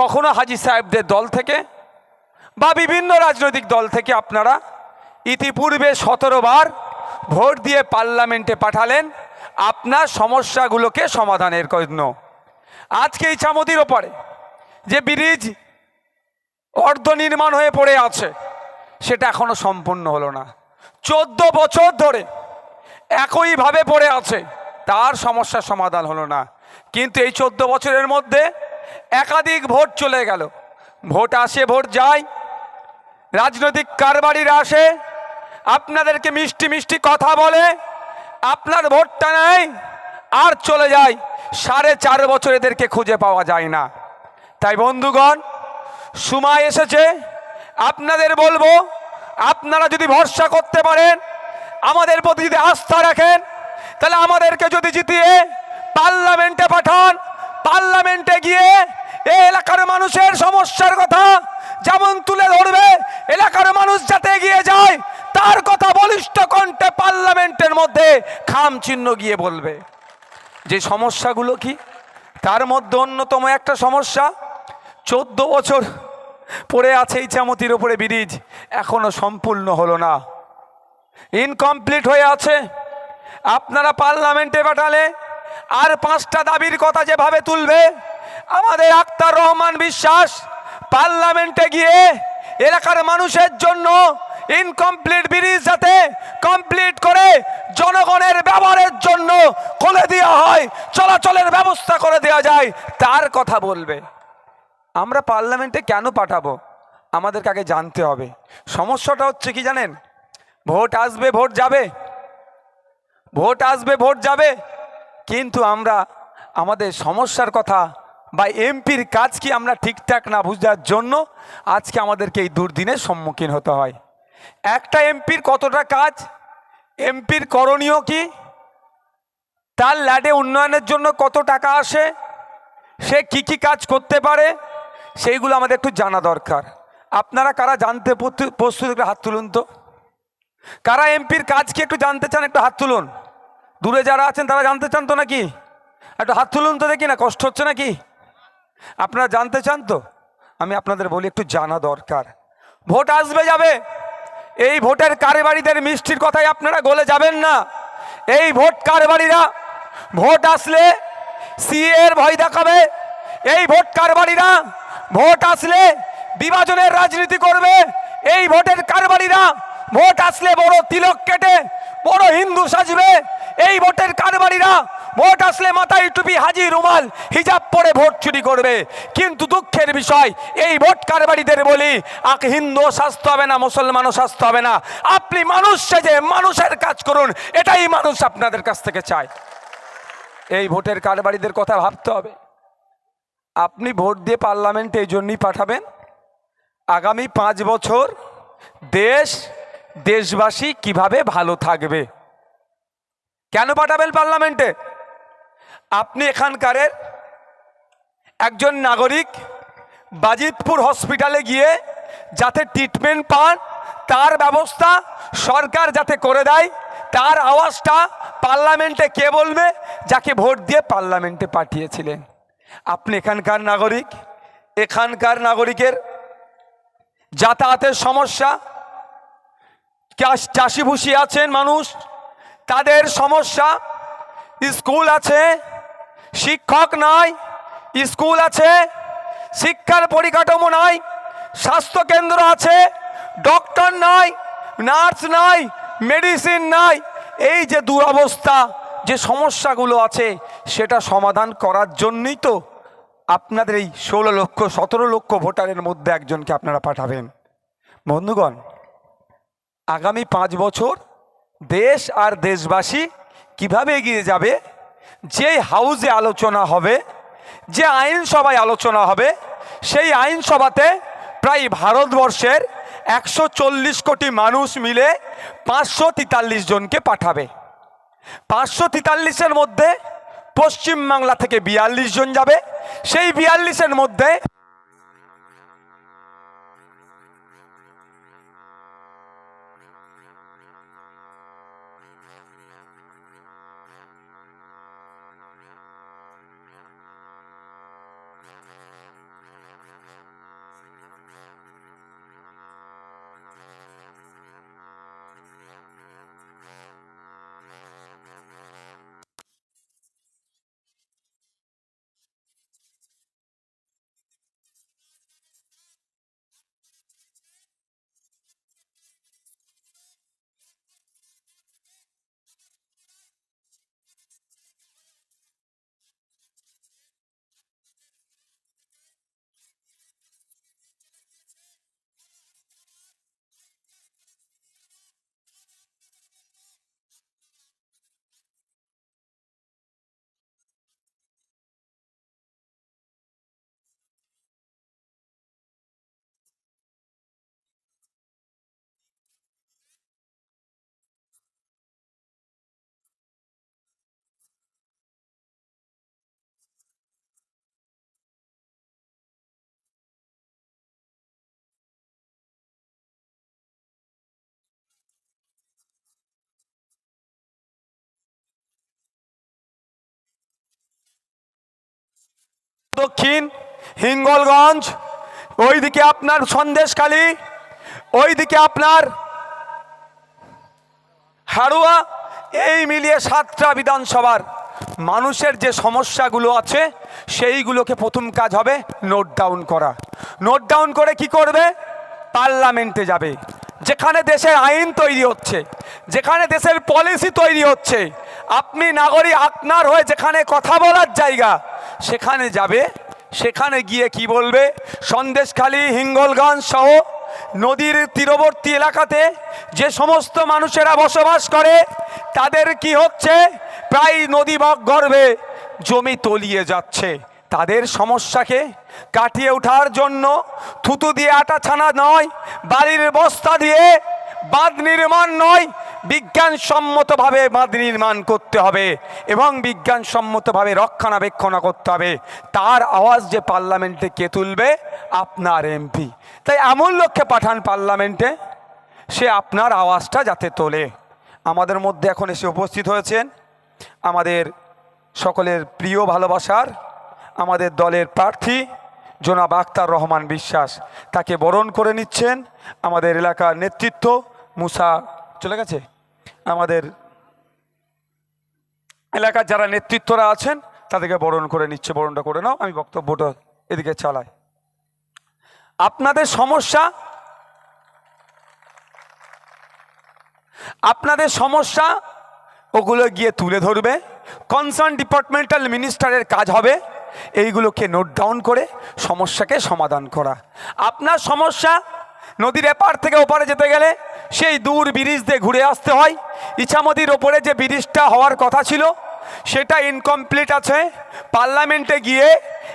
কখনো হাজি সাহেবদের দল থেকে বা বিভিন্ন রাজনৈতিক দল থেকে আপনারা ইতিপূর্বে সতেরো বার ভোট দিয়ে পার্লামেন্টে পাঠালেন আপনার সমস্যাগুলোকে সমাধানের জন্য। আজকে এই চামতির ওপরে যে ব্রিজ অর্ধ নির্মাণ হয়ে পড়ে আছে, সেটা এখনও সম্পূর্ণ হলো না। চোদ্দ বছর ধরে একইভাবে পড়ে আছে, তার সমস্যার সমাধান হলো না। কিন্তু এই চোদ্দ বছরের মধ্যে একাধিক ভোট চলে গেল। ভোট আসে, ভোট যায়। রাজনৈতিক কারবারিরা আসে। আপনাদেরকে মিষ্টি মিষ্টি কথা বলে, আপনার ভোটটা নেয় আর চলে যায়। সাড়ে চার বছর এদেরকে খুঁজে পাওয়া যায় না। তাই বন্ধুগণ, সময় এসেছে। আপনাদের বলব, আপনারা যদি ভরসা করতে পারেন, আমাদের প্রতি যদি আস্থা রাখেন, তাহলে আমাদেরকে যদি জিতিয়ে পার্লামেন্টে পাঠান পার্লামেন্টে গিয়ে এই এলাকার মানুষের সমস্যার কথা যেমন তুলে ধরবে, এলাকার মানুষ যাতে এগিয়ে যায়, তার কথা বলিষ্ঠ কণ্ঠে পার্লামেন্টের মধ্যে খাম চিহ্ন গিয়ে বলবে। যে সমস্যাগুলো কি? তার মধ্যে অন্যতম একটা সমস্যা, চোদ্দ বছর পড়ে আছে এই চামতির ওপরে ব্রিজ, এখনও সম্পূর্ণ হলো না। ইনকমপ্লিট হয়ে আছে। আপনারা পার্লামেন্টে পাঠালে আর পাঁচটা দাবির কথা যেভাবে তুলবে, আমাদের আক্তার রহমান বিশ্বাস পার্লামেন্টে গিয়ে এলাকার মানুষের জন্য ইনকমপ্লিট ব্রিজ যাতে কমপ্লিট করে জনগণের ব্যবহারের জন্য খুলে দেওয়া হয়, চলাচলের ব্যবস্থা করে দেওয়া যায়, তার কথা বলবে। আমরা পার্লামেন্টে কেন পাঠাবো? আমাদেরকে আগে জানতে হবে। সমস্যাটা হচ্ছে কি জানেন? ভোট আসবে, ভোট যাবে। ভোট আসবে, ভোট যাবে। কিন্তু আমরা আমাদের সমস্যার কথা বা এমপির কাজ কি আমরা ঠিকঠাক না বুঝার জন্য আজকে আমাদেরকে এই দুর্দিনের সম্মুখীন হতে হয়। একটা এমপির কতটা কাজ? এমপির করণীয় কি? তার ল্যাডে উন্নয়নের জন্য কত টাকা আসে? সে কি কি কাজ করতে পারে? সেইগুলো আমাদের একটু জানা দরকার। আপনারা কারা জানতে প্রস্তুত হাত তুলুন তো। কারা এমপির কাজ কি একটু জানতে চান একটু হাত তুলুন। দূরে যারা আছেন, তারা জানতে চান তো নাকি? একটু হাত তুলুন তো দেখি না, কষ্ট হচ্ছে নাকি? আপনারা জানতে চান তো? আমি আপনাদের বলি, একটু জানা দরকার। ভোট আসবে যাবে। এই ভোটের কারবারিদের মিষ্টির কথাই আপনারা গলে যাবেন না। এই ভোট কারবারিরা, ভোট আসলে সিএ এর ভয় দেখাবে। এই ভোট কারবারিরা, ভোট আসলে বিভাজনের রাজনীতি করবে। এই ভোটের কারবারিরা ভোট আসলে বড় তিলক কেটে, বড় হিন্দু সাজবে। এই ভোটের কারবারিরা, ভোট আসলে মাথায় টুপি হাজি রুমাল, হিজাব পরে ভোট চুরি করবে। কিন্তু দুঃখের বিষয়, এই ভোট কারবারিদের বলি, আক হিন্দু স্বাস্থ্য হবে না, মুসলমানও স্বাস্থ্য হবে না। আপনি মানুষ সেজে মানুষের কাজ করুন, এটাই মানুষ আপনাদের কাছ থেকে চায়। এই ভোটের কারবারিদের কথা ভাবতে হবে। আপনি ভোট দিয়ে পার্লামেন্টে এই জন্যই পাঠাবেন। আগামী পাঁচ বছর দেশ দেশবাসী কীভাবে ভালো থাকবে? কেন পাঠাবেন পার্লামেন্টে? আপনি এখানকারের একজন নাগরিক বাজিতপুর হসপিটালে গিয়ে যাতে ট্রিটমেন্ট পান, তার ব্যবস্থা সরকার যাতে করে দেয়, তার আওয়াজটা পার্লামেন্টে কে বলবে? যাকে ভোট দিয়ে পার্লামেন্টে পাঠিয়েছিলেন। আপনি এখানকার নাগরিক, এখানকার নাগরিকের যাতায়াতের সমস্যা চাষিভুষি আছেন মানুষ। তাদের সমস্যা, স্কুল আছে, শিক্ষক নাই, স্কুল আছে, শিক্ষার পরিকাঠামো নাই, স্বাস্থ্যকেন্দ্র আছে, ডক্টর নাই, নার্স নাই, মেডিসিন নাই। এই যে দুরবস্থা, যে সমস্যাগুলো আছে, সেটা সমাধান করার জন্যই তো আপনাদের এই ষোলো লক্ষ, সতেরো লক্ষ ভোটারের মধ্যে একজনকে আপনারা পাঠাবেন। বন্ধুগণ আগামী পাঁচ বছর দেশ আর দেশবাসী কীভাবে এগিয়ে যাবে? যে হাউসে আলোচনা হবে, যে আইনসভায় আলোচনা হবে, সেই আইনসভাতে প্রায় ভারতবর্ষের একশো চল্লিশ কোটি মানুষ মিলে পাঁচশো তেতাল্লিশ জনকে পাঠাবে। পাঁচশো তেতাল্লিশের মধ্যে পশ্চিমবাংলা থেকে বিয়াল্লিশ জন যাবে। সেই বিয়াল্লিশের মধ্যে দক্ষিণ, হিঙ্গলগঞ্জ, ওইদিকে আপনার সন্দেশখালী, ওইদিকে আপনার হাড়ুয়া, এই মিলিয়ে সাতটা বিধানসভার মানুষের যে সমস্যাগুলো আছে, সেইগুলোকে প্রথম কাজ হবে নোট ডাউন করা। নোট ডাউন করে কি করবে? পার্লামেন্টে যাবে। যেখানে দেশের আইন তৈরি হচ্ছে, যেখানে দেশের পলিসি তৈরি হচ্ছে, আপনি নাগরিক আপনার হয়ে যেখানে কথা বলার জায়গা সেখানে যাবে, সেখানে গিয়ে কি বলবে? সন্দেশখালী হিঙ্গলগঞ্জ সহ নদীর তীরবর্তী এলাকাতে যে সমস্ত মানুষেরা বসবাস করে, তাদের কি হচ্ছে? প্রায় নদী গর্ভে জমি তলিয়ে যাচ্ছে। তাদের সমস্যাকে কাটিয়ে ওঠার জন্য থুতু দিয়ে আটা ছানা নয় বাড়ির বস্তা দিয়ে বাঁধ নির্মাণ নয় বিজ্ঞানসম্মতভাবে বাঁধ নির্মাণ করতে হবে এবং বিজ্ঞানসম্মতভাবে রক্ষণাবেক্ষণ করতে হবে। তার আওয়াজ যে পার্লামেন্টে কে তুলবে? আপনার এমপি। তাই এমন লক্ষ্যে পাঠান পার্লামেন্টে, সে আপনার আওয়াজটা যাতে তোলে। আমাদের মধ্যে এখন এসে উপস্থিত হয়েছেন আমাদের সকলের প্রিয় ভালোবাসার, আমাদের দলের প্রার্থী জোনাব আক্তার রহমান বিশ্বাস। তাকে বরণ করে নিচ্ছেন আমাদের এলাকার নেতৃত্ব মুসা চলে গেছে? আমাদের এলাকার যারা নেতৃত্বরা আছেন, তাদেরকে বরণ করে নিচ্ছে, বরণটা করে নাও, আমি বক্তব্যটা এদিকে চালাই। আপনাদের সমস্যা আপনাদের সমস্যা, ওগুলো গিয়ে তুলে ধরবে। কনসার্ন ডিপার্টমেন্টাল মিনিস্টারের কাজ হবে, এইগুলোকে নোট ডাউন করে সমস্যাকে সমাধান করা। আপনার সমস্যা নদীর এপার থেকে ওপারে যেতে গেলে সেই দূর ব্রিজ দিয়ে ঘুরে আসতে হয়। ইছামতির ওপরে যে ব্রিজটা হওয়ার কথা ছিল, সেটা ইনকমপ্লিট আছে। পার্লামেন্টে গিয়ে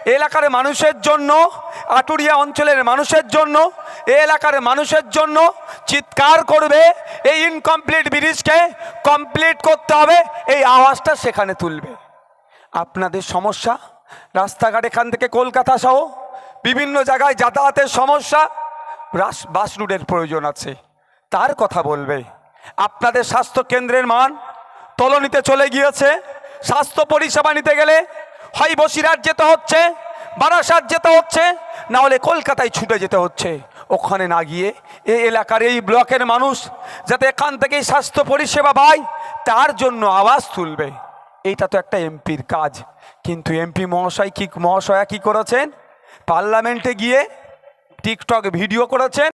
এলাকার মানুষের জন্য, আটুরিয়া অঞ্চলের মানুষের জন্য এই এলাকার মানুষের জন্য চিৎকার করবে। এই ইনকমপ্লিট ব্রিজকে কমপ্লিট করতে হবে। এই আওয়াজটা সেখানে তুলবে। আপনাদের সমস্যা? রাস্তাঘাট এখান থেকে কলকাতা সহ বিভিন্ন জায়গায় যাতায়াতের সমস্যা? রাস- বাস রুটের প্রয়োজন আছে। তার কথা বলবে। আপনাদের স্বাস্থ্য কেন্দ্রের মান তলনিতে চলে গিয়েছে। স্বাস্থ্য পরিষেবা নিতে গেলে হয় বসিরহাট যেতে হচ্ছে, বারাসাত যেতে হচ্ছে না হলে কলকাতায় ছুটে যেতে হচ্ছে। ওখানে না গিয়ে এই এলাকার এই ব্লকের মানুষ যাতে এখান থেকেই স্বাস্থ্য পরিষেবা পায়, তার জন্য আওয়াজ তুলবে। এইটা তো একটা এমপির কাজ। কিন্তু এমপি মহাশয় কি, মহাশয়া কি করেছেন? পার্লামেন্টে গিয়ে টিকটক ভিডিও করেছেন।